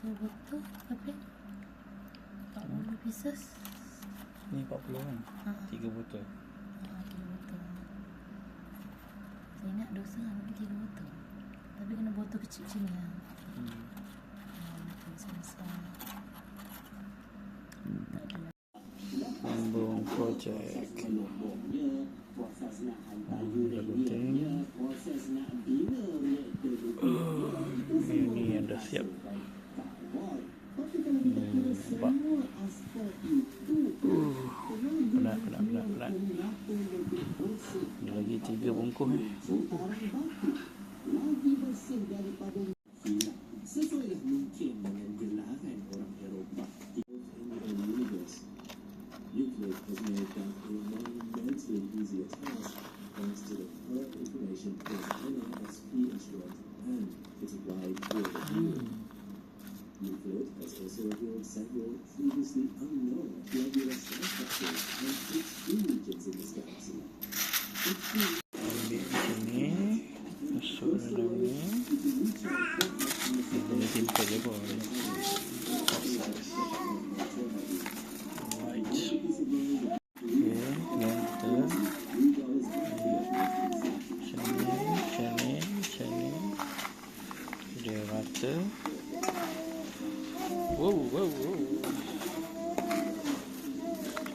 40 botol Berapa? 40 pieces Ni 40 kan? Ha. 3 botol. Ah, 3 botol Saya ingat dosa ambil 3 botol Tapi kena botol kecil macam ni lah Hmm. Ah, besar-besar Tak ada lah Lambung projek. Hmm, dah ini yang dah siap. Hmm, nampak. Uh, penat, penat, penat, penat. Ada lagi tiga bungkus eh. Sesuailah mungkin dengan gelaran orang Eropah in the universe. Euclid has made that a monumentally easier task thanks to the current information in NISP instrument and its wide field of view. Euclid has also revealed several previously unknown globular star structures and its regions in this galaxy. Ambil di sini. Masuk dalam ni. Ini simple je pun. Process. Right. Okay, then kita macam ni, macam ni, macam ni. Rata. Wow, wow, wow.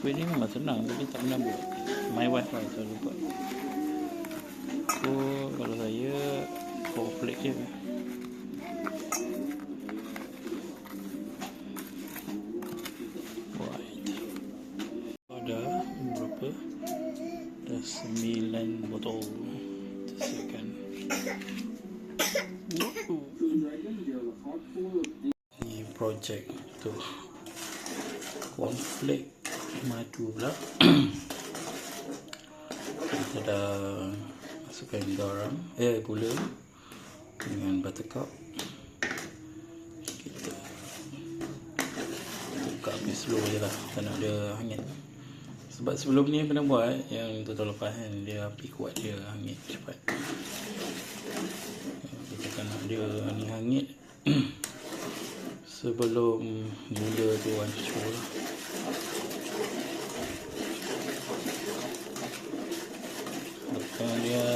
Kuih ni memang senang tapi tak pernah buat. My wife lah selalu buat. Aku kalau saya cornflake je. Right. Ada sembilan botol. Tersiapkan. Woohoo. Ni projek tu. Cornflake madu pula. Kita dah masukkan garam, eh gula dengan buttercup. Kita buka api slow je lah, tak nak dia hangit. Sebab sebelum ni pernah buat yang tu tahun lepas kan, dia api kuat dia hangit cepat. Dia ni hangit sebelum gula tu hancur lah. Lepas dia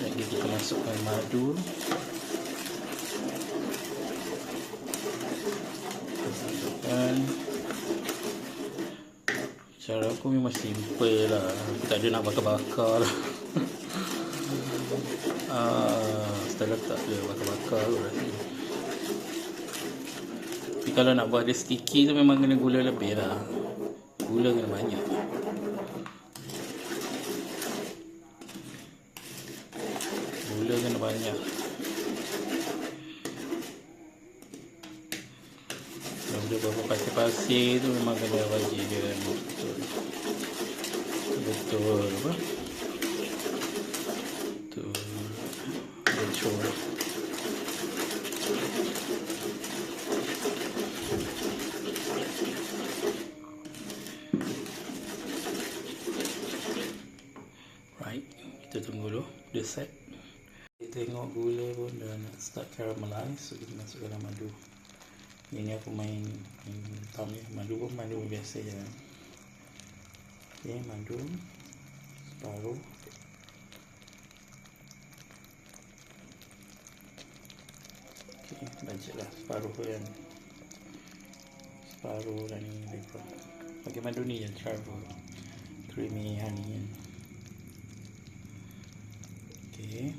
lagi kita masukkan madu. Masukkan. Cara aku memang simple lah. Aku tak ada nak bakar-bakar lah ah, setelah tak ada bakar-bakar tu rasa tapi kalau nak buat dia sticky tu memang kena gula lebih lah gula kena banyak Gula kena banyak. Kalau dia berapa pasir-pasir tu memang kena wajib dia. Betul. Betul apa? Betul. Betul. Right, kita tunggu dulu dia set. Kita tengok gula pun dah nak start caramelize so kita masuk dalam madu. Ini aku main hitam ni. Madu pun madu biasa je. Okay, madu separuh. Okay, budget lah separuh kan. Separuh dan ni lepas. Pakai madu ni je travel. Creamy honey. Okey.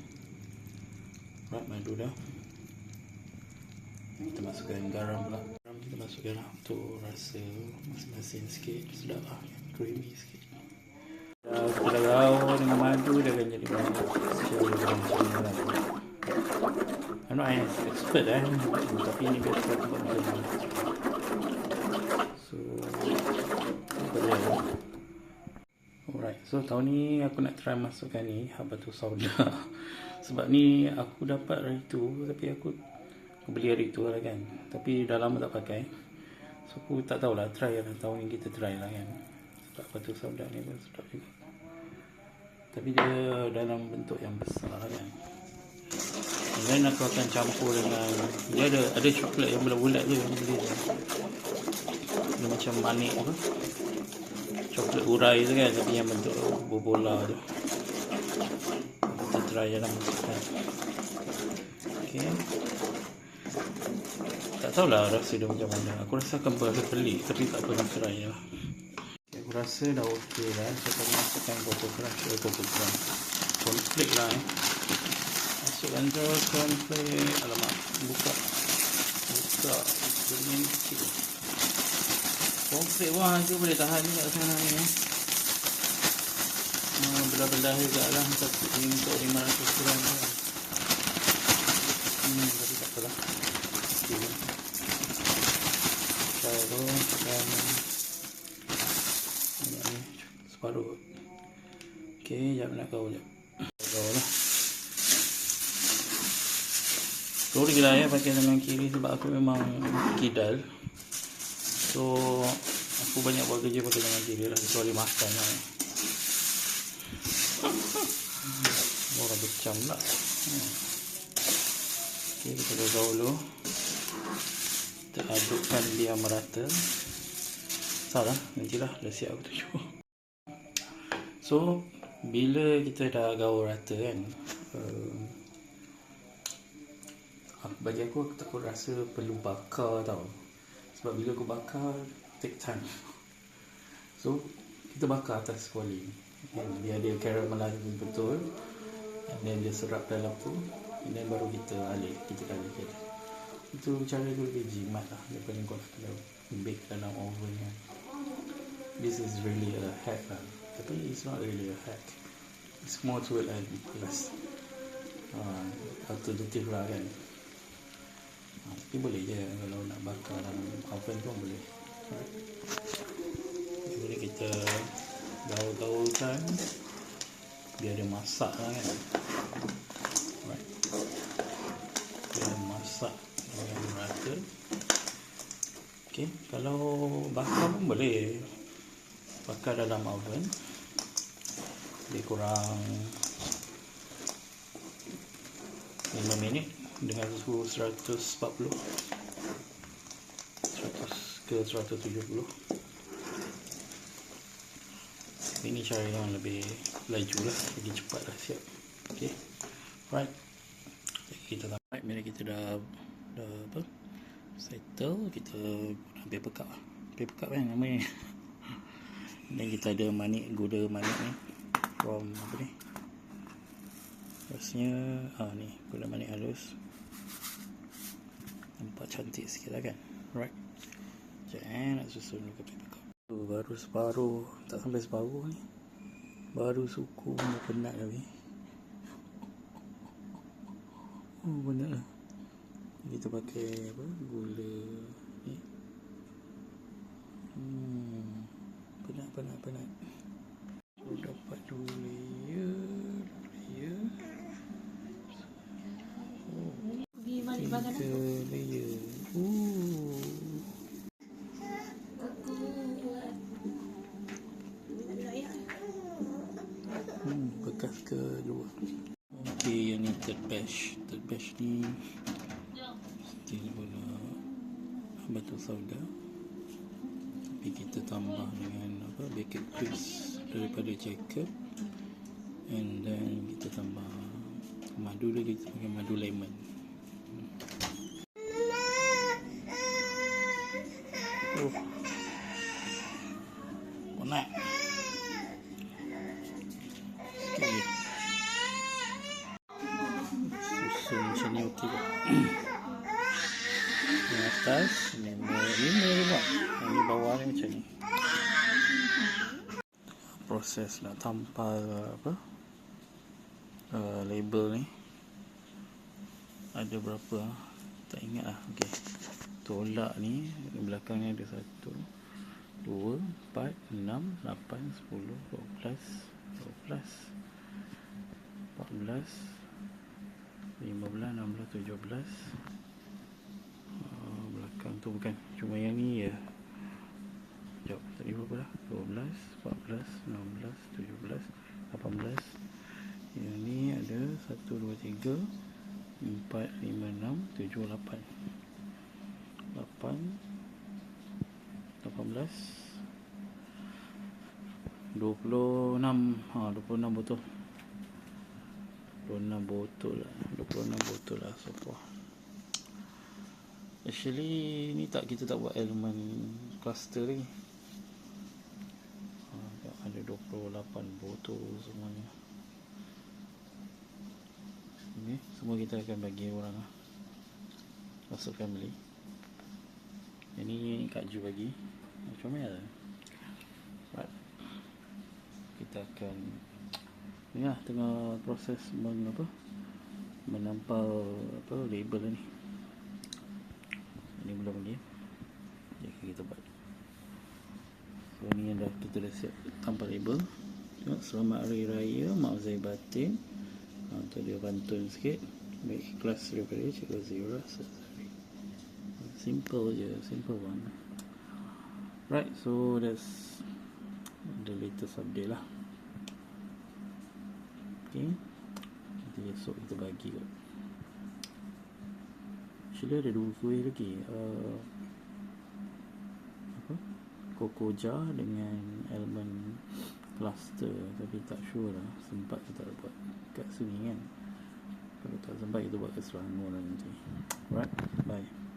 Buat madu dah. Kita masukkan garam pula. Garam kita masukkan lah untuk rasa masin-masin sikit. Sedap lah. Creamy sikit. Dah kita dah gaul dengan madu dia akan jadi macam ni lah. Not expert eh. Tapi ni biasa macam ni. So, apa dia lah. Alright, so tahun ni aku nak try masukkan ni Habatus Sauda. Sebab ni aku dapat hari tu Tapi aku, aku beli hari tu lah kan. Tapi dah lama tak pakai. So aku tak tahulah try lah. Tahun ni kita try lah kan. Sebab Habatus Sauda ni pun sedap juga. Tapi dia dalam bentuk yang besar kan. And then aku akan campur dengan dia ada ada coklat yang bulat-bulat tu yang beli. Tu. Dia macam manik apa? Coklat urai tu kan tapi yang bentuk bola tu. Kita try lah masukkan. Okay. Tak tahulah rasa dia macam mana. Aku rasa akan berasa pelik tapi tak pernah try lah. Okay, aku rasa dah okey lah. Saya akan masukkan cocoa crush. Eh, cocoa crush. Cornflake lah eh. Masukkan je cornflake. Alamak. Buka. Buka. Bermain sikit. Cornflake wah tu boleh tahan juga sana ni eh. Hmm, belah-belah juga lah untuk, untuk 500 gram lah. Hmm, tapi tak apalah. Okay. Separuh dan banyak ni separuh. Okay, jap nak kau jap. Kau lah. Sorry lah ya pakai tangan kiri sebab aku memang kidal. So aku banyak buat kerja pakai tangan kiri lah kecuali makan lah. Orang becam lah. Hmm. Okay, kita gagal dulu. Kita adukkan dia merata. Salah, nantilah dah siap aku tunjuk. So, bila kita dah gaul rata kan, uh, bagi aku, aku takut rasa perlu bakar tau. Sebab bila aku bakar, take time. So, kita bakar atas kuali. Dia ada caramelize betul. And then dia serap dalam tu. And then baru kita alih, kita alihkan. Itu cara tu lebih jimat lah daripada kau kalau bake dalam oven kan. This is really a hack lah. Tapi it's not really a hack. It's more to it and less uh, alternative lah kan. Tapi boleh je kalau nak bakar dalam oven pun boleh. Boleh kita gaul-gaulkan biar dia masak lah kan. Right. Biar masak dengan merata. Okay, kalau bakar pun boleh bakar dalam oven lebih kurang 5 minit dengan suhu 140 100 ke 170 ini cara yang lebih laju lah lebih cepat lah siap. Ok right kita dah right, bila kita dah dah apa settle kita guna paper cup lah. Paper cup kan namanya dan kita ada manik gula manik ni from apa ni? Rasanya ah ni gula manik halus nampak cantik sikit lah kan? Right sekejap eh. Nak susun dulu cup. Tu baru separuh. Tak sampai separuh ni. Baru suku dah penat tapi oh penat lah. Kita pakai apa? Gula ni. Hmm. Penat penat penat. So dapat dua layer dua layer. Pergi balik bagan tiga layer Ooh. Hmm, bekas kedua Okay, yang ni batch Third batch ni Still guna Batu sauda. Tapi kita tambah dengan apa Baked crisp Daripada Jacob. And then kita tambah Madu lagi Kita pakai madu lemon. Oh Ni Yang atas Lima Lima je buat Yang ni bawah ni macam ni. Proses nak tampal apa? Uh, Label ni. Ada berapa? Tak ingat lah. Okay Tolak ni belakang ni ada satu Dua Empat Enam Lapan Sepuluh Dua belas Dua belas Empat belas uh, belakang tu bukan. Cuma yang ni ya Sekejap, tadi berapa dah? 12, 14, 16, 17, 18 Yang ni ada 1, 2, 3 empat lima enam tujuh lapan. lapan lapan belas dua puluh enam. Ha dua puluh enam botol dua puluh enam botol lah. dua puluh enam botol lah sopa actually ni tak kita tak buat elemen cluster lagi ha, ada 28 botol semuanya. Ni semua kita akan bagi orang lah. Masuk family. Yang ni Kak Ju bagi. Comel right. kita akan lah tengah proses men, apa menampal apa label ni. Ni belum lagi. Jadi kita buat. So ni yang dah kita dah siap tampal label. Tengok, selamat hari raya maaf zahir batin. Ha, tu dia pantun sikit. Baik ikhlas daripada cikgu Zira simple je simple one right so that's the latest update lah okay. Nanti esok kita bagi kot. Actually ada dua kuih lagi. Uh, apa? Kokoja dengan elemen cluster. Tapi tak sure lah. Sempat kita tak buat kat sini kan. Kalau tak sempat kita buat ke Selangor lah nanti. Alright. Bye